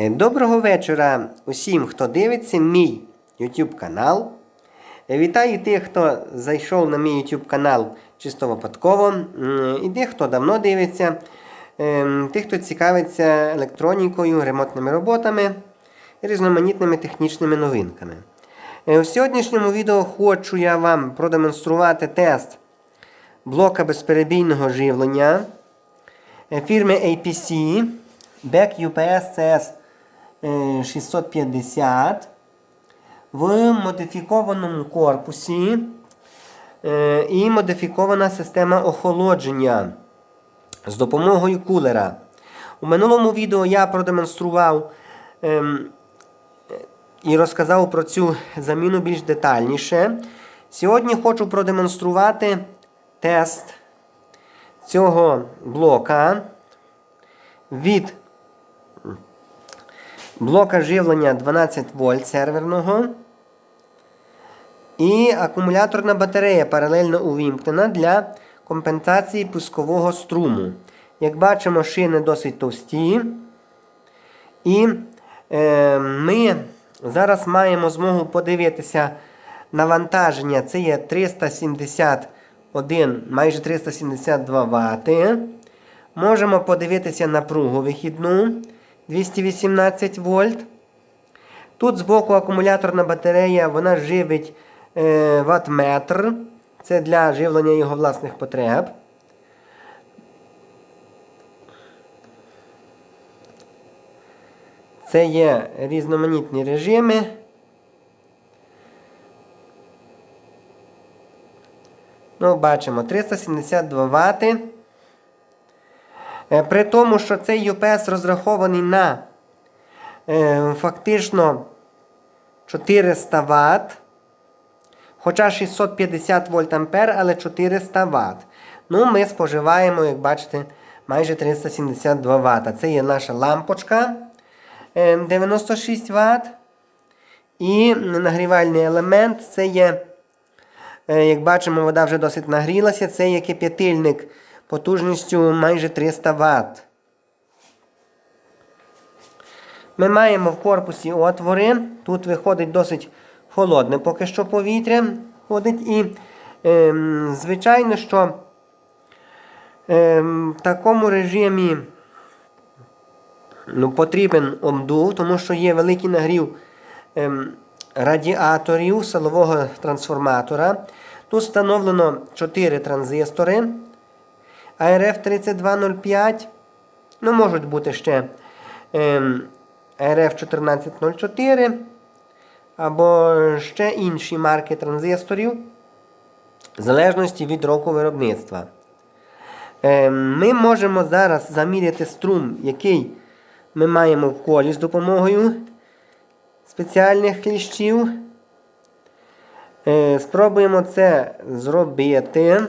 Е, Доброго вечора усім, хто дивиться мій YouTube канал. Е, Вітаю тих, хто зайшов на мій YouTube канал чисто випадково. І тих, хто давно дивиться, Ем, тих, хто цікавиться електронікою, ремонтними роботами і різноманітними технічними новинками. Е, У сьогоднішньому відео хочу я вам продемонструвати тест блока безперебійного живлення фірми APC Back UPS CS 650 в модифікованому корпусі е, і модифікована система охолодження з допомогою кулера. У минулому відео я продемонстрував ем, і розказав про цю заміну більш детальніше. Сьогодні хочу продемонструвати тест цього блока від блока живлення 12 вольт серверного. І акумуляторна батарея паралельно увімкнена для компенсації пускового струму. Як бачимо, шини досить товсті. І е, ми зараз маємо змогу подивитися навантаження. Це є 371, майже 372 Вт. Можемо подивитися напругу вихідну 218 вольт. Тут збоку акумуляторна батарея, вона живить е, ваттметр. Це для живлення його власних потреб. Це є різноманітні режими. Ну, бачимо 372 Вт. Е, При тому, що цей UPS розрахований на е, фактично 400 Вт. Хоча 650 вольт ампер, але 400 Вт. Ну, ми споживаємо, як бачите, майже 372 Вт. Це є наша лампочка е, 96 Вт. І нагрівальний елемент це є, е, як бачимо, вода вже досить нагрілася. Це є кип'ятильник потужністю майже 300 Вт. Ми маємо в корпусі отвори. Тут виходить досить холодне поки що повітря ходить. І, е, звичайно, що е, в такому режимі ну, потрібен обдув, тому що є великий нагрів е, радіаторів силового трансформатора. Тут встановлено 4 транзистори ARF 3205. Ну, можуть бути ще е, RF 1404 або ще інші марки транзисторів, в залежності від року виробництва. Е, Ми можемо зараз заміряти струм, який ми маємо в колі з допомогою спеціальних кліщів. Е, Спробуємо це зробити.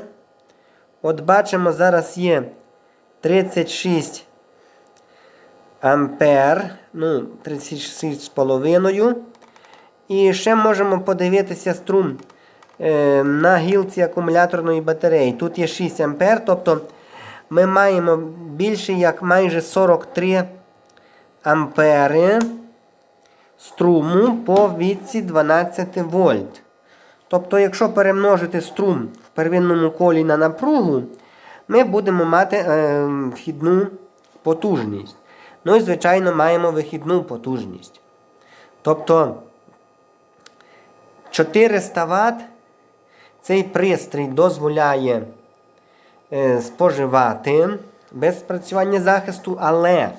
От бачимо, зараз є 36 ампер, ну, 36,5. І ще можемо подивитися струм е, на гілці акумуляторної батареї. Тут є 6 А, тобто ми маємо більше як майже 43 ампери струму по відці 12 вольт. Тобто, якщо перемножити струм первинному колі на напругу, ми будемо мати е, вхідну потужність. Ну і, звичайно, маємо вихідну потужність. Тобто 400 Вт цей пристрій дозволяє е, споживати без спрацювання захисту, але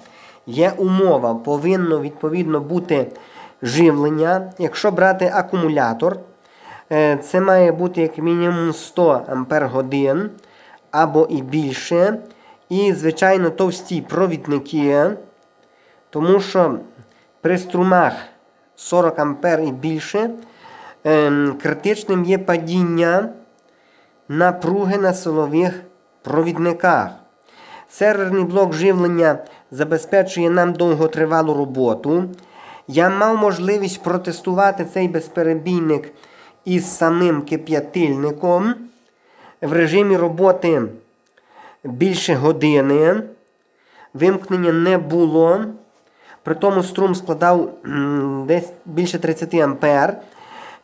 є умова, повинно відповідно бути живлення. Якщо брати акумулятор, це має бути як мінімум 100 Ампер годин або і більше. І, звичайно, товсті провідники, тому що при струмах 40 Ампер і більше. Ем, критичним є падіння напруги на силових провідниках. Серверний блок живлення забезпечує нам довготривалу роботу. Я мав можливість протестувати цей безперебійник із самим кип'ятильником в режимі роботи більше години. Вимкнення не було. При тому струм складав десь більше 30 ампер.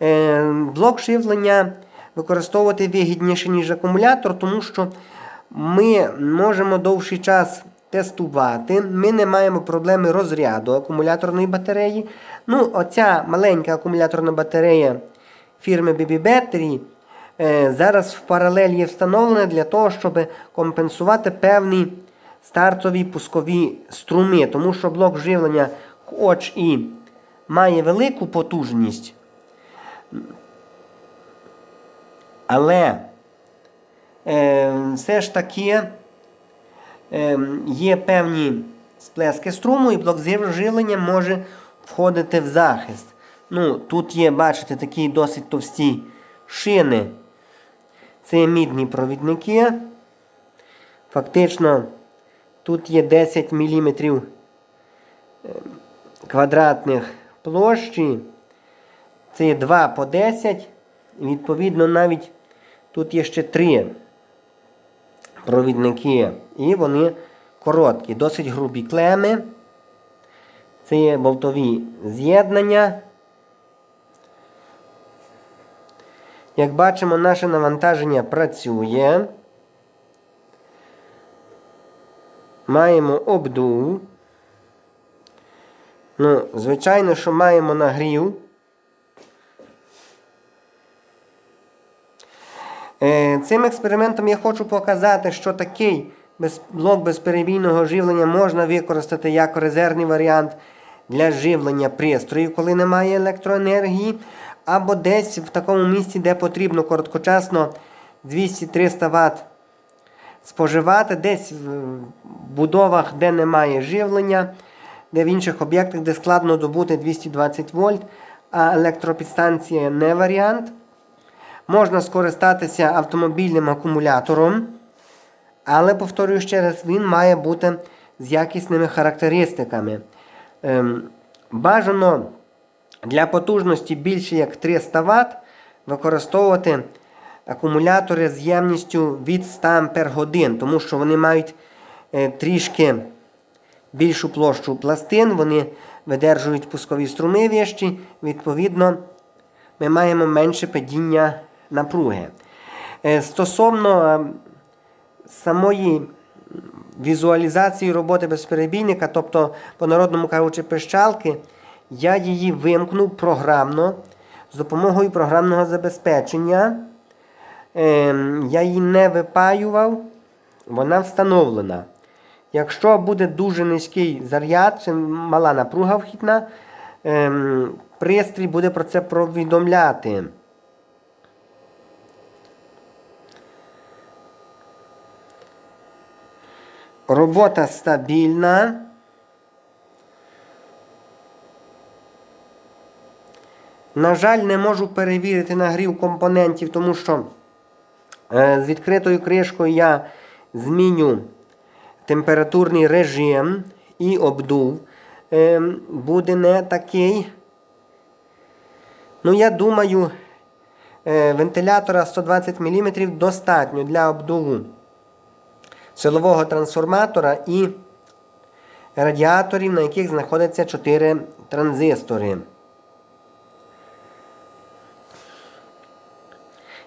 Е, Блок живлення використовувати вигідніше, ніж акумулятор, тому що ми можемо довший час тестувати. Ми не маємо проблеми розряду акумуляторної батареї. Ну, оця маленька акумуляторна батарея фірми BB Battery е, зараз в паралель є встановлена для того, щоб компенсувати певні стартові пускові струми, тому що блок живлення і має велику потужність, але е, все ж таки е, є певні сплески струму, і блок живлення може входити в захист. Ну, Тут є, бачите, такі досить товсті шини. Це мідні провідники. Фактично, тут є 10 мм квадратних площі. Це є 2 по 10. Відповідно, навіть тут є ще 3 провідники. І вони короткі, досить грубі клеми. Це є болтові з'єднання. Як бачимо, наше навантаження працює. Маємо обдув. Ну, звичайно, що маємо нагрів. Е, Цим експериментом я хочу показати, що такий блок безперебійного живлення можна використати як резервний варіант для живлення пристрою, коли немає електроенергії, або десь в такому місці, де потрібно короткочасно 200-300 Вт споживати, десь в будовах, де немає живлення, де в інших об'єктах, де складно добути 220 вольт, а електропідстанція не варіант. Можна скористатися автомобільним акумулятором, але, повторюю ще раз, він має бути з якісними характеристиками. Ем, бажано для потужності більше як 300 Вт використовувати акумулятори з ємністю від 100 Ампер годин, тому що вони мають е, трішки більшу площу пластин, вони видержують пускові струми вищі, відповідно, ми маємо менше падіння напруги. Е, Стосовно е, самої візуалізації роботи безперебійника, тобто, по-народному кажучи, пищалки, я її вимкнув програмно з допомогою програмного забезпечення. Ем, Я її не випаював, вона встановлена. Якщо буде дуже низький заряд, чи мала напруга вхідна, ем, пристрій буде про це повідомляти. Робота стабільна. На жаль, не можу перевірити нагрів компонентів, тому що е, з відкритою кришкою я зміню температурний режим і обдув. Е, буде не такий. Ну, я думаю, е, вентилятора 120 мм достатньо для обдуву силового трансформатора і радіаторів, на яких знаходяться 4 транзистори.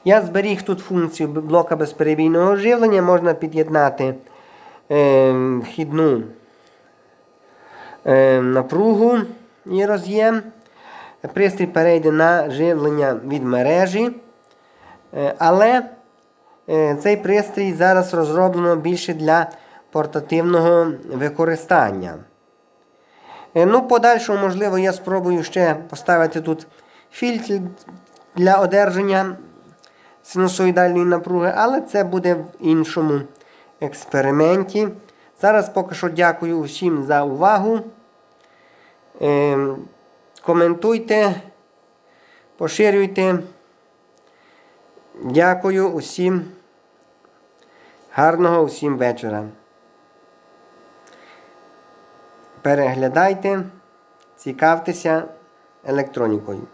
Я зберіг тут функцію блока безперебійного живлення. Можна під'єднати е, вхідну е, напругу і роз'єм. Пристрій перейде на живлення від мережі. Е, але е, цей пристрій зараз розроблено більше для портативного використання. Е, ну, подальшому, можливо, я спробую ще поставити тут фільтр для одержання синусоїдальної напруги, але це буде в іншому експерименті. Зараз поки що дякую усім за увагу. Е, коментуйте, поширюйте. Дякую усім. Гарного усім вечора. Переглядайте, цікавтеся електронікою.